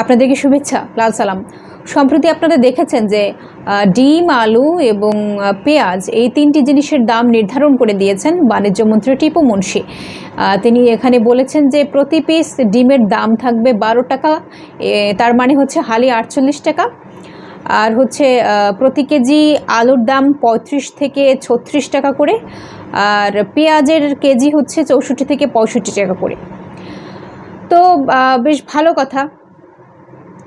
আপনাদেরকে শুভেচ্ছা, লাল সালাম। সম্প্রতি আপনারা দেখেছেন যে ডিম, আলু এবং পেঁয়াজ এই তিনটি জিনিসের দাম নির্ধারণ করে দিয়েছেন বাণিজ্য মন্ত্রী টিপু মুন্সি। তিনি এখানে বলেছেন যে, প্রতি পিস ডিমের দাম থাকবে বারো টাকা তার মানে হচ্ছে হালি আটচল্লিশ টাকা। আর হচ্ছে প্রতি কেজি আলুর দাম পঁয়ত্রিশ থেকে ছত্রিশ টাকা করে, আর পেঁয়াজের কেজি হচ্ছে চৌষট্টি থেকে পঁয়ষট্টি টাকা করে। তো বেশ ভালো কথা।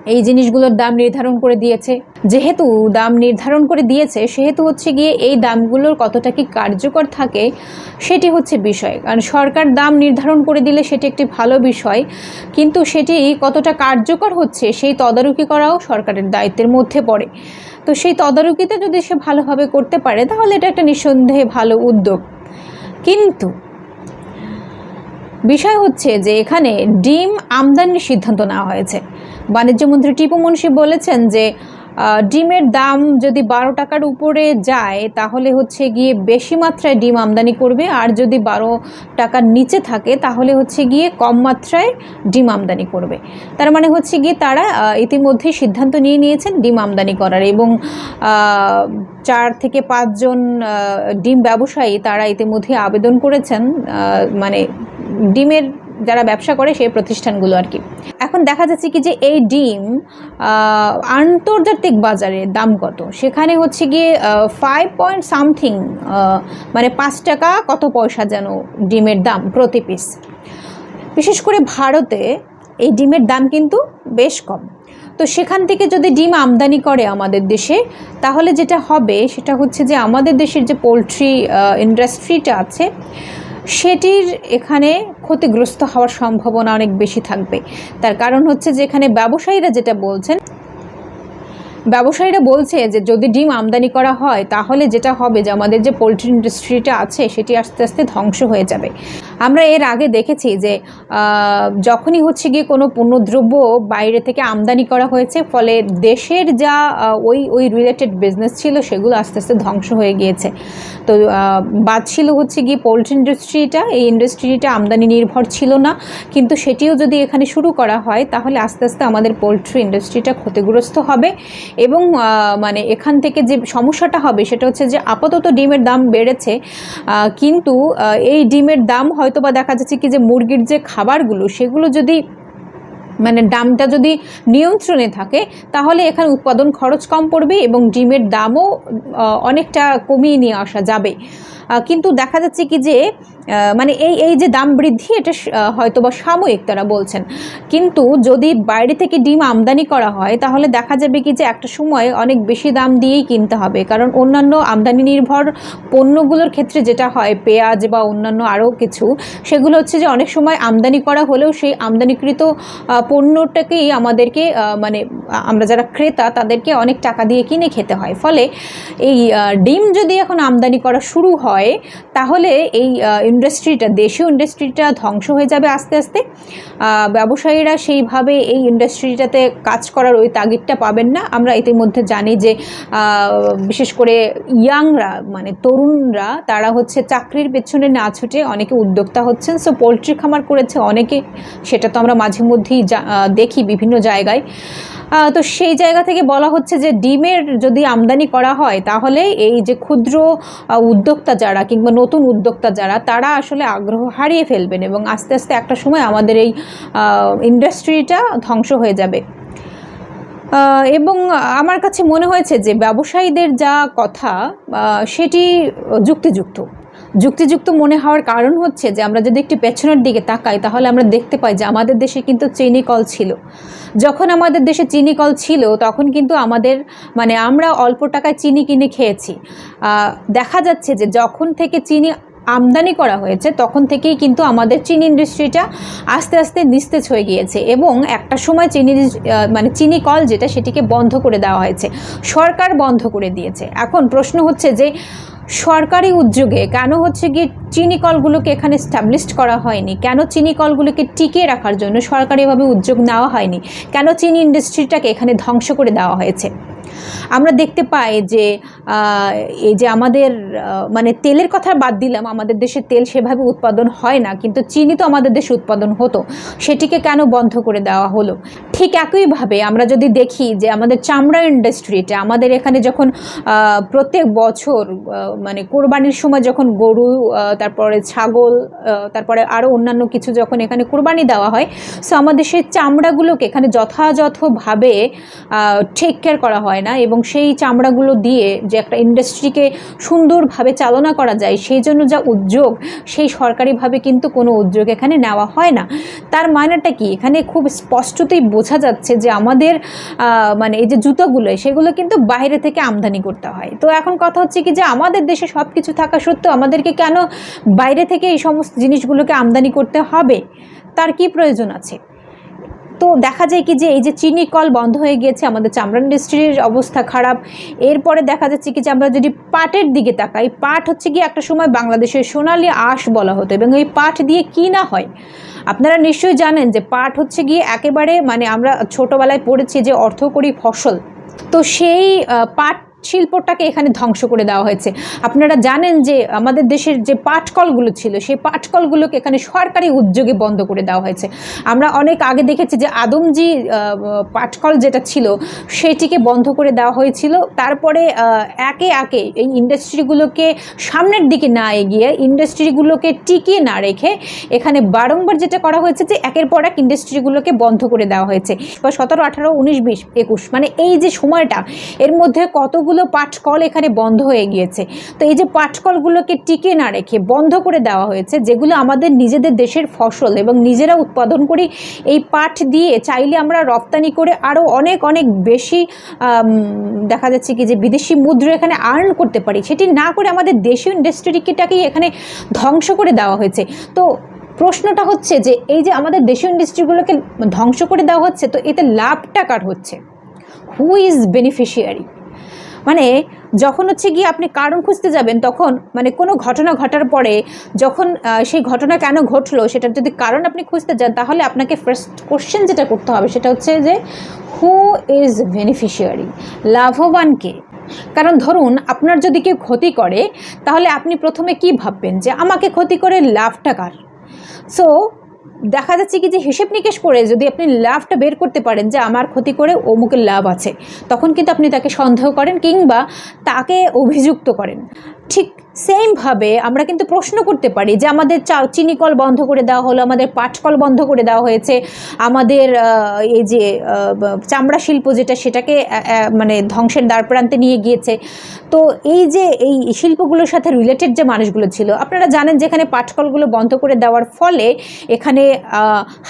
এই জিনিসগুলোর দাম নির্ধারণ করে দিয়েছে। যেহেতু দাম নির্ধারণ করে দিয়েছে, সেহেতু হচ্ছে গিয়ে এই দামগুলোর কতটা কি কার্যকর থাকে, সেটি হচ্ছে বিষয়। কারণ সরকার দাম নির্ধারণ করে দিলে সেটি একটি ভালো বিষয়, কিন্তু সেটি কতটা কার্যকর হচ্ছে, সেই তদারকি করাও সরকারের দায়িত্বের মধ্যে পড়ে। তো সেই তদারকিতে যদি সে ভালোভাবে করতে পারে, তাহলে এটা একটা নিঃসন্দেহে ভালো উদ্যোগ। কিন্তু বিষয় হচ্ছে যে এখানে ডিম আমদানির সিদ্ধান্ত নেওয়া হয়েছে। বাণিজ্য মন্ত্রী টিপু মুন্সি বলেছেন যে ডিমের দাম যদি বারো টাকার উপরে যায়, তাহলে হচ্ছে গিয়ে বেশি মাত্রায় ডিম আমদানি করবে। আর যদি বারো টাকার নিচে থাকে, তাহলে হচ্ছে গিয়ে কম মাত্রায় ডিম আমদানি করবে। তার মানে হচ্ছে গিয়ে তারা ইতিমধ্যে সিদ্ধান্ত নিয়ে নিয়েছেন ডিম আমদানি করার এবং চার থেকে পাঁচজন ডিম ব্যবসায়ী তারা ইতিমধ্যে আবেদন করেছেন মানে ডিমের যারা ব্যবসা করে সেই প্রতিষ্ঠানগুলো আর কি। এখন দেখা যাচ্ছে কি যে এই ডিম আন্তর্জাতিক বাজারে দাম কত? সেখানে হচ্ছে গিয়ে ফাইভ পয়েন্ট সামথিং মানে পাঁচ টাকা কত পয়সা যেন ডিমের দাম প্রতি পিস বিশেষ করে ভারতে এই ডিমের দাম কিন্তু বেশ কম। তো সেখান থেকে যদি ডিম আমদানি করে আমাদের দেশে, তাহলে যেটা হবে সেটা হচ্ছে যে আমাদের দেশের যে পোলট্রি ইন্ডাস্ট্রিটা আছে সেটির এখানে ক্ষতিগ্রস্ত হওয়ার সম্ভাবনা অনেক বেশি থাকবে। তার কারণ হচ্ছে যে এখানে ব্যবসায়ীরা যেটা বলছেন ব্যবসায়ীরা বলছে যে যদি ডিম আমদানি করা হয়, তাহলে যেটা হবে যে আমাদের যে পোলট্রি ইন্ডাস্ট্রিটা আছে, সেটি আস্তে আস্তে ধ্বংস হয়ে যাবে। আমরা এর আগে দেখেছি যে যখনই হচ্ছে গিয়ে কোনো পণ্যদ্রব্য বাইরে থেকে আমদানি করা হয়েছে, ফলে দেশের যা ওই ওই রিলেটেড বিজনেস ছিল, সেগুলো আস্তে আস্তে ধ্বংস হয়ে গিয়েছে। তো বাদ ছিল হচ্ছে গিয়ে পোলট্রি ইন্ডাস্ট্রিটা, এই ইন্ডাস্ট্রিটা আমদানি নির্ভর ছিল না। কিন্তু সেটিও যদি এখানে শুরু করা হয়, তাহলে আস্তে আস্তে আমাদের পোলট্রি ইন্ডাস্ট্রিটা ক্ষতিগ্রস্ত হবে। এবং মানে এখান থেকে যে সমস্যাটা হবে সেটা হচ্ছে যে আপাতত ডিমের দাম বেড়েছে কিন্তু এই ডিমের দাম হয়তো বা দেখা যাচ্ছে কি যে মুরগির যে খাবারগুলো সেগুলো যদি মানে দামটা যদি নিয়ন্ত্রণে থাকে, তাহলে এখানে উৎপাদন খরচ কম পড়বে এবং ডিমের দামও অনেকটা কমিয়ে নিয়ে আসা যাবে। কিন্তু দেখা যাচ্ছে কি যে মানে এই এই যে দাম বৃদ্ধি, এটা হয়তো বা সাময়িক তারা বলছেন। কিন্তু যদি বাইরে থেকে ডিম আমদানি করা হয়, তাহলে দেখা যাবে কি যে একটা সময় অনেক বেশি দাম দিয়েই কিনতে হবে। কারণ অন্যান্য আমদানি নির্ভর পণ্যগুলোর ক্ষেত্রে যেটা হয়, পেঁয়াজ বা অন্যান্য আরও কিছু, সেগুলো হচ্ছে যে অনেক সময় আমদানি করা হলেও সেই আমদানিকৃত পণ্যটাকেই আমাদেরকে মানে আমরা যারা ক্রেতা, তাদেরকে অনেক টাকা দিয়ে কিনে খেতে হয়। ফলে এই ডিম যদি এখন আমদানি করা শুরু হয়, তাহলে এই ইন্ডাস্ট্রিটা, দেশীয় ইন্ডাস্ট্রিটা ধ্বংস হয়ে যাবে আস্তে আস্তে। ব্যবসায়ীরা সেইভাবে এই ইন্ডাস্ট্রিটাতে কাজ করার ওই তাগিদটা পাবেন না। আমরা ইতিমধ্যে জানি যে বিশেষ করে ইয়াংরা মানে তরুণরা, তারা হচ্ছে চাকরির পেছনে না ছুটে অনেকে উদ্যোক্তা হচ্ছেন। সো পোলট্রি খামার করেছে অনেকে, সেটা তো আমরা মাঝে মধ্যেই দেখি বিভিন্ন জায়গায়। তো সেই জায়গা থেকে বলা হচ্ছে যে, ডিমের যদি আমদানি করা হয়, তাহলে এই যে ক্ষুদ্র উদ্যোক্তা যারা কিংবা নতুন উদ্যোক্তা যারা, তারা আসলে আগ্রহ হারিয়ে ফেলবেন এবং আস্তে আস্তে একটা সময় আমাদের এই ইন্ডাস্ট্রিটা ধ্বংস হয়ে যাবে। এবং আমার কাছে মনে হয়েছে যে ব্যবসায়ীদের যা কথা সেটি যুক্তিযুক্ত। যুক্তিযুক্ত মনে হওয়ার কারণ হচ্ছে যে আমরা যদি একটি পেছনের দিকে তাকাই, তাহলে আমরা দেখতে পাই যে আমাদের দেশে কিন্তু চিনি কল ছিল। যখন আমাদের দেশে চিনি কল ছিল, তখন কিন্তু আমাদের মানে আমরা অল্প টাকায় চিনি কিনে খেয়েছি। দেখা যাচ্ছে যে যখন থেকে চিনি আমদানি করা হয়েছে, তখন থেকেই কিন্তু আমাদের চিনি ইন্ডাস্ট্রিটা আস্তে আস্তে নিস্তেজ হয়ে গিয়েছে এবং একটা সময় চিনি মানে চিনি কল যেটা সেটিকে বন্ধ করে দেওয়া হয়েছে, সরকার বন্ধ করে দিয়েছে। এখন প্রশ্ন হচ্ছে যে সরকারি উদ্যোগে কেন হচ্ছে গিয়ে চিনি কলগুলোকে এখানে স্টাবলিশড করা হয়নি? কেন চিনি কলগুলোকে টিকিয়ে রাখার জন্য সরকারিভাবে উদ্যোগ নেওয়া হয়নি? কেন চিনি ইন্ডাস্ট্রিটাকে এখানে ধ্বংস করে দেওয়া হয়েছে? আমরা দেখতে পাই যে এই যে আমাদের মানে তেলের কথা বাদ দিলাম, আমাদের দেশে তেল সেভাবে উৎপাদন হয় না, কিন্তু চিনি তো আমাদের দেশে উৎপাদন হতো। সেটিকে কেন বন্ধ করে দেওয়া হলো? ঠিক একইভাবে আমরা যদি দেখি যে আমাদের চামড়া ইন্ডাস্ট্রিটা আমাদের এখানে যখন প্রত্যেক বছর মানে কোরবানির সময় যখন গরু তারপরে ছাগল তারপরে আরও অন্যান্য কিছু যখন এখানে কোরবানি দেওয়া হয় সো আমাদের সেই চামড়াগুলোকে এখানে যথাযথভাবে টেক কেয়ার করা হয় না এবং সেই চামড়াগুলো দিয়ে যে একটা ইন্ডাস্ট্রিকে সুন্দরভাবে চালনা করা যায়, সেই জন্য যা উদ্যোগ, সেই সরকারিভাবে কিন্তু কোনো উদ্যোগ এখানে নেওয়া হয় না। তার মানেটা কি? এখানে খুব স্পষ্টতই বোঝা যাচ্ছে যে আমাদের মানে এই যে জুতোগুলো সেগুলো কিন্তু বাইরে থেকে আমদানি করতে হয়। তো এখন কথা হচ্ছে কি যে আমাদের দেশে সব কিছু থাকা সত্ত্বেও আমাদেরকে কেন বাইরে থেকে এই সমস্ত জিনিসগুলোকে আমদানি করতে হবে? তার কি প্রয়োজন আছে? তো দেখা যায় কি যে এই যে চিনি কল বন্ধ হয়ে গিয়েছে, আমাদের চামড়া ইন্ডাস্ট্রির অবস্থা খারাপ। এরপরে দেখা যাচ্ছে কি যে আমরা যদি পাটের দিকে তাকাই, পাট হচ্ছে কি একটা সময় বাংলাদেশের সোনালি আঁশ বলা হতো এবং এই পাট দিয়ে কি না হয়? আপনারা নিশ্চয়ই জানেন যে পাট হচ্ছে গিয়ে একেবারে মানে আমরা ছোটোবেলায় পড়েছি যে অর্থকরী ফসল। তো সেই পাট শিল্পটাকে এখানে ধ্বংস করে দেওয়া হয়েছে। আপনারা জানেন যে আমাদের দেশের যে পাটকলগুলো ছিল, সেই পাটকলগুলোকে এখানে সরকারি উদ্যোগে বন্ধ করে দেওয়া হয়েছে। আমরা অনেক আগে দেখেছি যে আদমজি পাটকল যেটা ছিল, সেটিকে বন্ধ করে দেওয়া হয়েছিল। তারপরে একে একে এই ইন্ডাস্ট্রিগুলোকে সামনের দিকে না এগিয়ে, ইন্ডাস্ট্রিগুলোকে টিকিয়ে না রেখে এখানে বারংবার যেটা করা হয়েছে যে একের পর এক ইন্ডাস্ট্রিগুলোকে বন্ধ করে দেওয়া হয়েছে। বা সতেরো, আঠারো, উনিশ, বিশ, একুশ মানে এই যে সময়টা, এর মধ্যে কতগুলো পাটকল এখানে বন্ধ হয়ে গিয়েছে। তো এই যে পাটকলগুলোকে টিকে না রেখে বন্ধ করে দেওয়া হয়েছে, যেগুলো আমাদের নিজেদের দেশের ফসল এবং নিজেরা উৎপাদন করি, এই পাট দিয়ে চাইলে আমরা রপ্তানি করে আরও অনেক অনেক বেশি দেখা যাচ্ছে কি যে বিদেশি মুদ্রা এখানে আর্ন করতে পারি। সেটি না করে আমাদের দেশীয় ইন্ডাস্ট্রিটাকেই এখানে ধ্বংস করে দেওয়া হয়েছে। তো প্রশ্নটা হচ্ছে যে এই যে আমাদের দেশীয় ইন্ডাস্ট্রিগুলোকে ধ্বংস করে দেওয়া হচ্ছে, তো এতে লাভটা কার হচ্ছে? হু ইজ বেনিফিশিয়ারি মানে যখন হচ্ছে গিয়ে আপনি কারণ খুঁজতে যাবেন, তখন মানে কোনো ঘটনা ঘটার পরে যখন সেই ঘটনা কেন ঘটলো, সেটার যদি কারণ আপনি খুঁজতে যান, তাহলে আপনাকে ফার্স্ট কোশ্চেন যেটা করতে হবে, সেটা হচ্ছে যে হু ইজ বেনিফিশিয়ারি লাভবানকে। কারণ ধরুন, আপনার যদি কেউ ক্ষতি করে, তাহলে আপনি প্রথমে কি ভাববেন? যে আমাকে ক্ষতি করে লাভটা কার? সো দেখা যাচ্ছে কি যে হিসেব নিকেশ করে যদি আপনি লাভটা বের করতে পারেন যে আমার ক্ষতি করে অমুকের লাভ আছে, তখন কিন্তু আপনি তাকে সন্দেহ করেন কিংবা তাকে অভিযুক্ত করেন। ঠিক সেমভাবে আমরা কিন্তু প্রশ্ন করতে পারি যে আমাদের চা, চিনি কল বন্ধ করে দেওয়া হলো, আমাদের পাটকল বন্ধ করে দেওয়া হয়েছে, আমাদের এই যে চামড়া শিল্প যেটা সেটাকে মানে ধ্বংসের দ্বার প্রান্তে নিয়ে গিয়েছে। তো এই যে এই শিল্পগুলোর সাথে রিলেটেড যে মানুষগুলো ছিল, আপনারা জানেন যে এখানে পাটকলগুলো বন্ধ করে দেওয়ার ফলে এখানে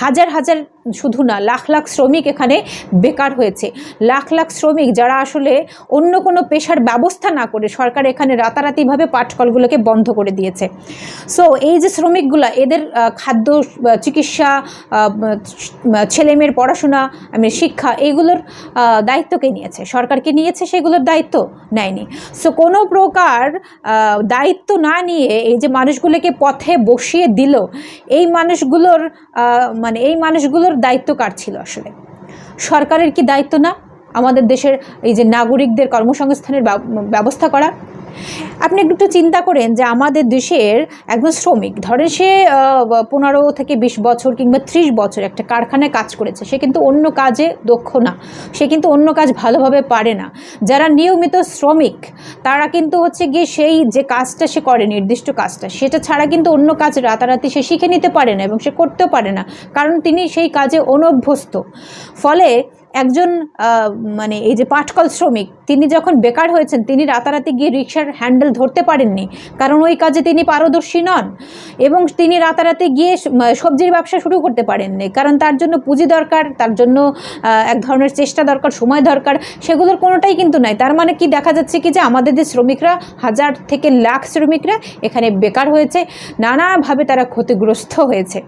হাজার হাজার শুধু না, লাখ লাখ শ্রমিক এখানে বেকার হয়েছে। লাখ লাখ শ্রমিক যারা আসলে অন্য কোনো পেশার ব্যবস্থা না করে সরকার এখানে রাতারাতিভাবে পাটকলগুলোকে বন্ধ করে দিয়েছে। সো এই যে শ্রমিকগুলা, এদের খাদ্য চিকিৎসা ছেলেমেয়ের পড়াশোনা আমি শিক্ষা এইগুলোর দায়িত্বকে নিয়েছে? সরকারকে নিয়েছে সেগুলোর দায়িত্ব? নেয়নি। সো কোনো প্রকার দায়িত্ব না নিয়ে এই যে মানুষগুলোকে পথে বসিয়ে দিল, এই মানুষগুলোর মানে এই মানুষগুলোর দায়িত্ব কার ছিল আসলে? সরকারের কি দায়িত্ব না? আমাদের দেশের এই যে নাগরিকদের কর্মসংস্থানের ব্যব- ব্যবস্থা করা আপনি একটু চিন্তা করেন যে আমাদের দেশের একজন শ্রমিক, ধরেন সে পনেরো থেকে বিশ বছর কিংবা ত্রিশ বছর একটা কারখানায় কাজ করেছে, সে কিন্তু অন্য কাজে দক্ষ না, সে কিন্তু অন্য কাজ ভালোভাবে পারে না। যারা নিয়মিত শ্রমিক, তারা কিন্তু হচ্ছে গিয়ে সেই যে কাজটা সে করে, নির্দিষ্ট কাজটা, সেটা ছাড়া কিন্তু অন্য কাজ রাতারাতি সে শিখে নিতে পারে না এবং সে করতেও পারে না, কারণ তিনি সেই কাজে অনভ্যস্ত। ফলে একজন মানে এই যে পাটকল শ্রমিক, তিনি যখন বেকার হয়েছেন, তিনি রাতারাতি গিয়ে রিক্সার হ্যান্ডেল ধরতে পারেননি। কারণ ওই কাজে তিনি পারদর্শী নন এবং তিনি রাতারাতি গিয়ে সবজির ব্যবসা শুরু করতে পারেননি। কারণ তার জন্য পুঁজি দরকার, তার জন্য এক ধরনের চেষ্টা দরকার, সময় দরকার, সেগুলোর কোনোটাই কিন্তু নাই। তার মানে কি দেখা যাচ্ছে কি যে আমাদের যে শ্রমিকরা, হাজার থেকে লাখ শ্রমিকরা এখানে বেকার হয়েছে, নানাভাবে তারা ক্ষতিগ্রস্ত হয়েছে।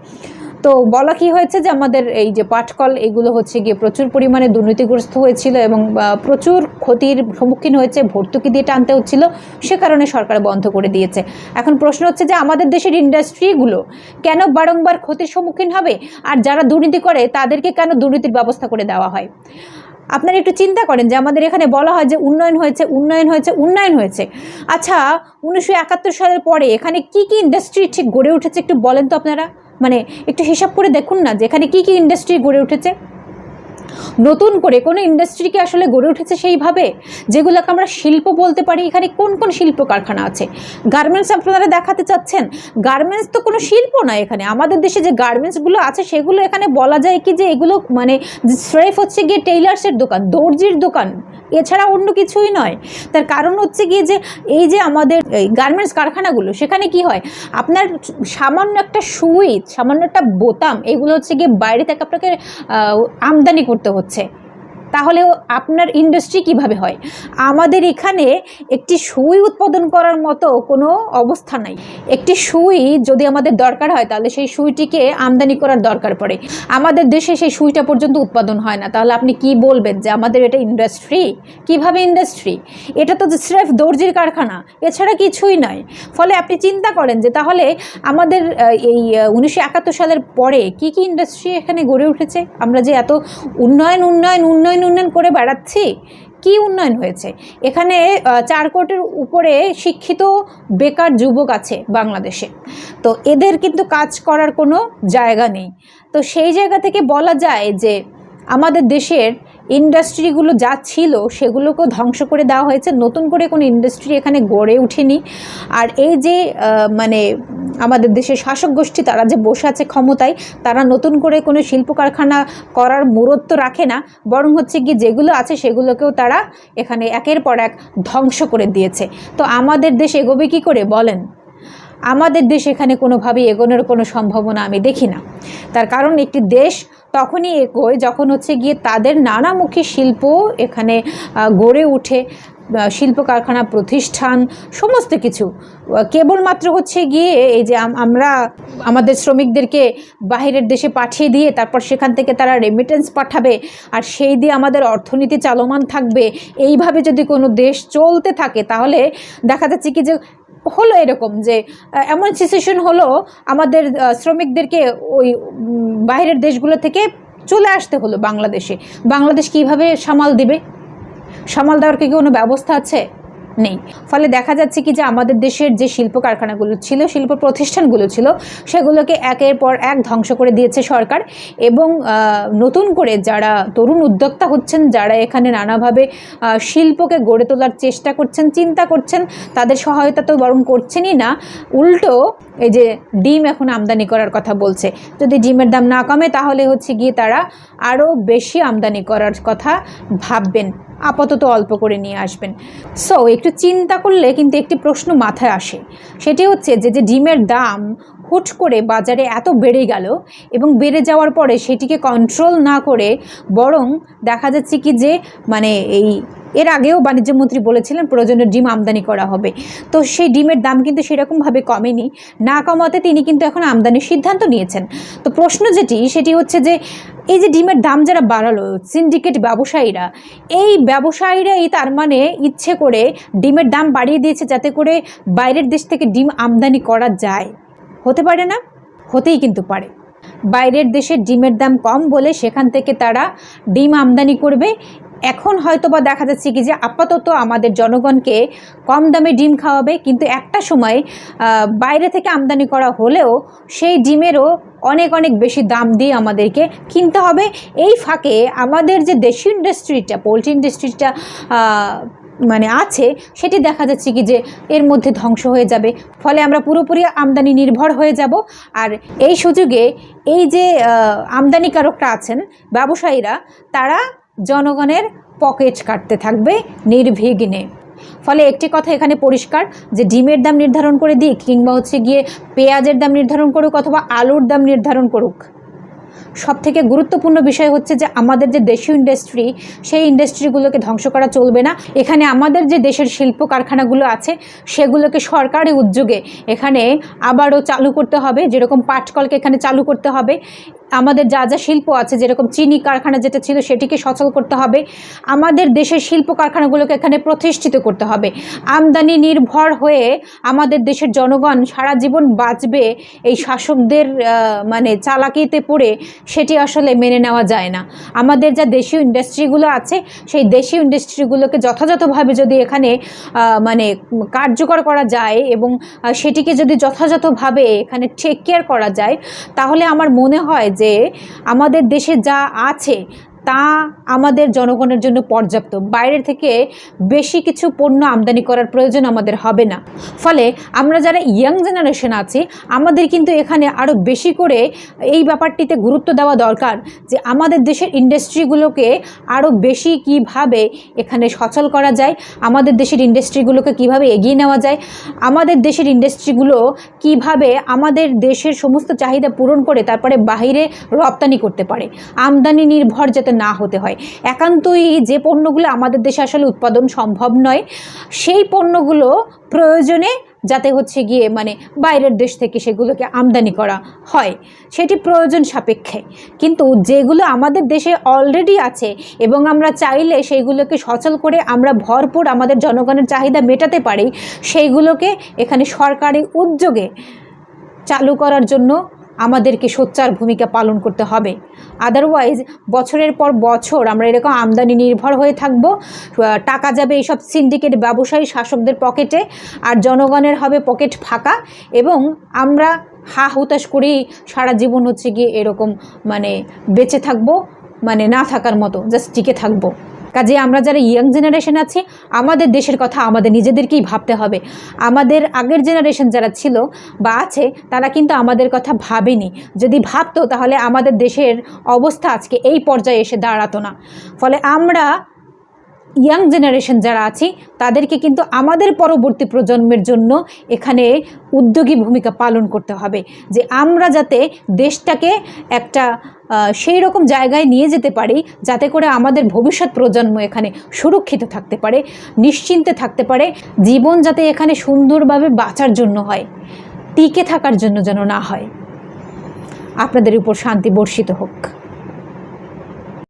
তো বলা কি হয়েছে যে আমাদের এই যে পাটকল এগুলো হচ্ছে গিয়ে প্রচুর পরিমাণে দুর্নীতিগ্রস্ত হয়েছিল এবং প্রচুর ক্ষতির সম্মুখীন হয়েছে, ভর্তুকি দিয়ে টানতে হচ্ছিল, সে কারণে সরকার বন্ধ করে দিয়েছে। এখন প্রশ্ন হচ্ছে যে আমাদের দেশের ইন্ডাস্ট্রিগুলো কেন বারংবার ক্ষতির সম্মুখীন হবে? আর যারা দুর্নীতি করে, তাদেরকে কেন দুর্নীতির ব্যবস্থা করে দেওয়া হয়? আপনারা একটু চিন্তা করেন যে আমাদের এখানে বলা হয় যে উন্নয়ন হয়েছে উন্নয়ন হয়েছে উন্নয়ন হয়েছে। আচ্ছা উনিশশো একাত্তর সালের পরে এখানে কি কি ইন্ডাস্ট্রি ঠিক গড়ে উঠেছে একটু বলেন তো আপনারা? মানে একটু হিসাব করে দেখুন না যে এখানে কি কি ইন্ডাস্ট্রি গড়ে উঠেছে। নতুন করে কোনো ইন্ডাস্ট্রিকে আসলে গড়ে উঠেছে সেইভাবে, যেগুলোকে আমরা শিল্প বলতে পারি, এখানে কোন কোন শিল্প কারখানা আছে? গার্মেন্টস আপনারা দেখাতে চাচ্ছেন? গার্মেন্টস তো কোনো শিল্প না এখানে। আমাদের দেশে যে গার্মেন্টসগুলো আছে, সেগুলো এখানে বলা যায় কি যে এগুলো মানে স্রেফ হচ্ছে গিয়ে টেইলার্সের দোকান, দর্জির দোকান। এছাড়া অন্য কিছুই নয়। তার কারণ হচ্ছে গিয়ে যে এই যে আমাদের এই গার্মেন্টস কারখানাগুলো, সেখানে কি হয়? আপনার সামান্য একটা সুইচ, সামান্য একটা বোতাম, এগুলো হচ্ছে গিয়ে বাইরে থেকে আপনাকে আমদানি করতে হচ্ছে। তাহলে আপনার ইন্ডাস্ট্রি কীভাবে হয়? আমাদের এখানে একটি সুই উৎপাদন করার মতো কোনো অবস্থা নাই। একটি সুই যদি আমাদের দরকার হয়, তাহলে সেই সুইটিকে আমদানি করার দরকার পড়ে। আমাদের দেশে সেই সুইটা পর্যন্ত উৎপাদন হয় না। তাহলে আপনি কি বলবেন যে আমাদের এটা ইন্ডাস্ট্রি কীভাবে ইন্ডাস্ট্রি এটা তো স্রেফ দর্জির কারখানা, এছাড়া কিছুই নয় ফলে আপনি চিন্তা করেন যে তাহলে আমাদের এই উনিশশো একাত্তর সালের পরে কি কি ইন্ডাস্ট্রি এখানে গড়ে উঠেছে? আমরা যে এত উন্নয়ন উন্নয়ন উন্নয়ন উন্নয়ন করে বেড়াচ্ছি? কি উন্নয়ন হয়েছে? এখানে চার কোটির উপরে শিক্ষিত বেকার যুবক আছে বাংলাদেশে। তো এদের কিন্তু কাজ করার কোনো জায়গা নেই। তো সেই জায়গা থেকে বলা যায় যে আমাদের দেশের ইন্ডাস্ট্রিগুলো যা ছিল সেগুলোকেও ধ্বংস করে দেওয়া হয়েছে। নতুন করে কোনো ইন্ডাস্ট্রি এখানে গড়ে ওঠেনি। আর এই যে মানে আমাদের দেশের শাসক গোষ্ঠী, তারা যে বসে আছে ক্ষমতায়, তারা নতুন করে কোনো শিল্প কারখানা করার মুরত্ব রাখে না। বরং হচ্ছে কি যেগুলো আছে সেগুলোকেও তারা এখানে একের পর এক ধ্বংস করে দিয়েছে। তো আমাদের দেশ এগোবে কী করে বলেন? আমাদের দেশ এখানে কোনোভাবেই এগোনোর কোনো সম্ভাবনা আমি দেখি না। তার কারণ একটি দেশ তখনই এগোয়, যখন হচ্ছে গিয়ে তাদের নানামুখী শিল্প এখানে গড়ে ওঠে শিল্প কারখানা প্রতিষ্ঠান, সমস্ত কিছু। কেবলমাত্র হচ্ছে গিয়ে এই যে আমরা আমাদের শ্রমিকদেরকে বাইরের দেশে পাঠিয়ে দিয়ে তারপর সেখান থেকে তারা রেমিটেন্স পাঠাবে আর সেই দিয়ে আমাদের অর্থনীতি চালমান থাকবে, এইভাবে যদি কোনো দেশ চলতে থাকে, তাহলে দেখা যাচ্ছে কি যে হলো এরকম যে এমন সিচুয়েশন হলো আমাদের শ্রমিকদেরকে ওই বাইরের দেশগুলো থেকে চলে আসতে হলো বাংলাদেশে। বাংলাদেশ কীভাবে সামাল দিবে? সামাল দেওয়ার কি কোনো ব্যবস্থা আছে? নেই। ফলে দেখা যাচ্ছে কি যে আমাদের দেশের যে শিল্প কারখানাগুলো ছিল, শিল্প প্রতিষ্ঠানগুলো ছিল, সেগুলোকে একের পর এক ধ্বংস করে দিয়েছে সরকার এবং নতুন করে যারা তরুণ উদ্যোক্তা হচ্ছেন, যারা এখানে নানাভাবে শিল্পকে গড়ে তোলার চেষ্টা করছেন, চিন্তা করছেন, তাদের সহায়তা তো বরং করছেনই না। উল্টো এই যে ডিম এখন আমদানি করার কথা বলছে, যদি ডিমের দাম না কমে তাহলে হচ্ছে গিয়ে তারা আরও বেশি আমদানি করার কথা ভাববেন। আপাতত অল্প করে নিয়ে আসবেন। সো একটু চিন্তা করলে কিন্তু একটি প্রশ্ন মাথায় আসে। সেটি হচ্ছে যে যে ডিমের দাম হুট করে বাজারে এত বেড়ে গেল এবং বেড়ে যাওয়ার পরে সেটিকে কন্ট্রোল না করে বরং দেখা যাচ্ছে কি যে মানে এই এর আগেও বাণিজ্যমন্ত্রী বলেছিলেন প্রয়োজনীয় ডিম আমদানি করা হবে। তো সেই ডিমের দাম কিন্তু সেরকমভাবে কমেনি। না কমাতে তিনি কিন্তু এখন আমদানির সিদ্ধান্ত নিয়েছেন। তো প্রশ্ন যেটি, সেটি হচ্ছে যে, এই যে ডিমের দাম যারা বাড়ালো সিন্ডিকেট ব্যবসায়ীরা, এই ব্যবসায়ীরাই তার মানে ইচ্ছে করে ডিমের দাম বাড়িয়ে দিয়েছে যাতে করে বাইরের দেশ থেকে ডিম আমদানি করা যায়। হতে পারে না? হতেই কিন্তু পারে। বাইরের দেশের ডিমের দাম কম বলে সেখান থেকে তারা ডিম আমদানি করবে। এখন হয়তো বা দেখা যাচ্ছে কি যে আপাতত আমাদের জনগণকে কম দামে ডিম খাওয়াবে, কিন্তু একটা সময় বাইরে থেকে আমদানি করা হলেও সেই ডিমেরও অনেক অনেক বেশি দাম দিয়ে আমাদেরকে কিনতে হবে। এই ফাঁকে আমাদের যে দেশীয় ইন্ডাস্ট্রিটা, পোলট্রি ইন্ডাস্ট্রিটা মানে আছে, সেটি দেখা যাচ্ছে কি যে এর মধ্যে ধ্বংস হয়ে যাবে। ফলে আমরা পুরোপুরি আমদানি নির্ভর হয়ে যাব। আর এই সুযোগে এই যে আমদানিকারকরা আছেন, ব্যবসায়ীরা, তারা জনগণের পকেট কাটতে থাকবে নির্বিঘ্নে। ফলে একটি কথা এখানে পরিষ্কার, যে ডিমের দাম নির্ধারণ করে দিক কিংবা হচ্ছে গিয়ে পেঁয়াজের দাম নির্ধারণ করুক অথবা আলুর দাম নির্ধারণ করুক। সব থেকে গুরুত্বপূর্ণ বিষয় হচ্ছে যে আমাদের যে দেশীয় ইন্ডাস্ট্রি সেই ইন্ডাস্ট্রিগুলোকে ধ্বংস করা চলবে না। এখানে আমাদের যে দেশের শিল্প কারখানাগুলো আছে, সেগুলোকে সরকারি উদ্যোগে এখানে আবারও চালু করতে হবে। যেরকম পাটকলকে এখানে চালু করতে হবে। আমাদের যা যা শিল্প আছে, যেরকম চিনি কারখানা যেটা ছিল সেটিকে সচল করতে হবে। আমাদের দেশের শিল্প কারখানাগুলোকে এখানে প্রতিষ্ঠিত করতে হবে। আমদানি নির্ভর হয়ে আমাদের দেশের জনগণ সারা জীবন বাঁচবে এই শাসকদের মানে চালাকিতে পড়ে সেটি আসলে মেনে নেওয়া যায় না। আমাদের যা দেশীয় ইন্ডাস্ট্রিগুলো আছে, সেই দেশীয় ইন্ডাস্ট্রিগুলোকে যথাযথভাবে যদি এখানে মানে কার্যকর করা যায় এবং সেটিকে যদি যথাযথভাবে এখানে টেক কেয়ার করা যায়, তাহলে আমার মনে হয় যে আমাদের দেশে যা আছে তা আমাদের জনগণের জন্য পর্যাপ্ত। বাইরের থেকে বেশি কিছু পণ্য আমদানি করার প্রয়োজন আমাদের হবে না। ফলে আমরা যারা ইয়াং জেনারেশন আছি, আমাদের কিন্তু এখানে আরও বেশি করে এই ব্যাপারটিতে গুরুত্ব দেওয়া দরকার যে আমাদের দেশের ইন্ডাস্ট্রিগুলোকে আরও বেশি কীভাবে এখানে সচল করা যায়, আমাদের দেশের ইন্ডাস্ট্রিগুলোকে কীভাবে এগিয়ে নেওয়া যায়, আমাদের দেশের ইন্ডাস্ট্রিগুলো কীভাবে আমাদের দেশের সমস্ত চাহিদা পূরণ করে তারপরে বাইরে রপ্তানি করতে পারে। আমদানি নির্ভর যাতে না হতে হয়। একান্তই যে পণ্যগুলো আমাদের দেশে আসলে উৎপাদন সম্ভব নয়, সেই পণ্যগুলো প্রয়োজনে যাতে হচ্ছে গিয়ে মানে বাইরের দেশ থেকে সেগুলোকে আমদানি করা হয়, সেটি প্রয়োজন সাপেক্ষে। কিন্তু যেগুলো আমাদের দেশে অলরেডি আছে এবং আমরা চাইলে সেইগুলোকে সচল করে আমরা ভরপুর আমাদের জনগণের চাহিদা মেটাতে পারি, সেইগুলোকে এখানে সরকারি উদ্যোগে চালু করার জন্য আমাদেরকে সোচ্চার ভূমিকা পালন করতে হবে। আদারওয়াইজ বছরের পর বছর আমরা এরকম আমদানি নির্ভর হয়ে থাকব। টাকা যাবে এইসব সিন্ডিকেট ব্যবসায়ী শাসকদের পকেটে আর জনগণের হবে পকেট ফাঁকা এবং আমরা হা হুতাশ করেই সারা জীবন হচ্ছে গিয়ে এরকম মানে বেঁচে থাকব মানে না থাকার মতো জাস্ট টিকে থাকব। কাজে আমরা যারা ইয়াং জেনারেশন আছি, আমাদের দেশের কথা আমাদের নিজেদেরকেই ভাবতে হবে। আমাদের আগের জেনারেশন যারা ছিল বা আছে, তারা কিন্তু আমাদের কথা ভাবেনি। যদি ভাবতো তাহলে আমাদের দেশের অবস্থা আজকে এই পর্যায়ে এসে দাঁড়াতো না। ফলে আমরা ইয়াং জেনারেশন যারা আছি, তাদেরকে কিন্তু আমাদের পরবর্তী প্রজন্মের জন্য এখানে উদ্যোগী ভূমিকা পালন করতে হবে। যে আমরা যাতে দেশটাকে একটা সেই রকম জায়গায় নিয়ে যেতে পারি, যাতে করে আমাদের ভবিষ্যৎ প্রজন্ম এখানে সুরক্ষিত থাকতে পারে, নিশ্চিন্তে থাকতে পারে, জীবন যাতে এখানে সুন্দরভাবে বাঁচার জন্য হয়, টিকে থাকার জন্য যেন না হয়। আপনাদের উপর শান্তি বর্ষিত হোক।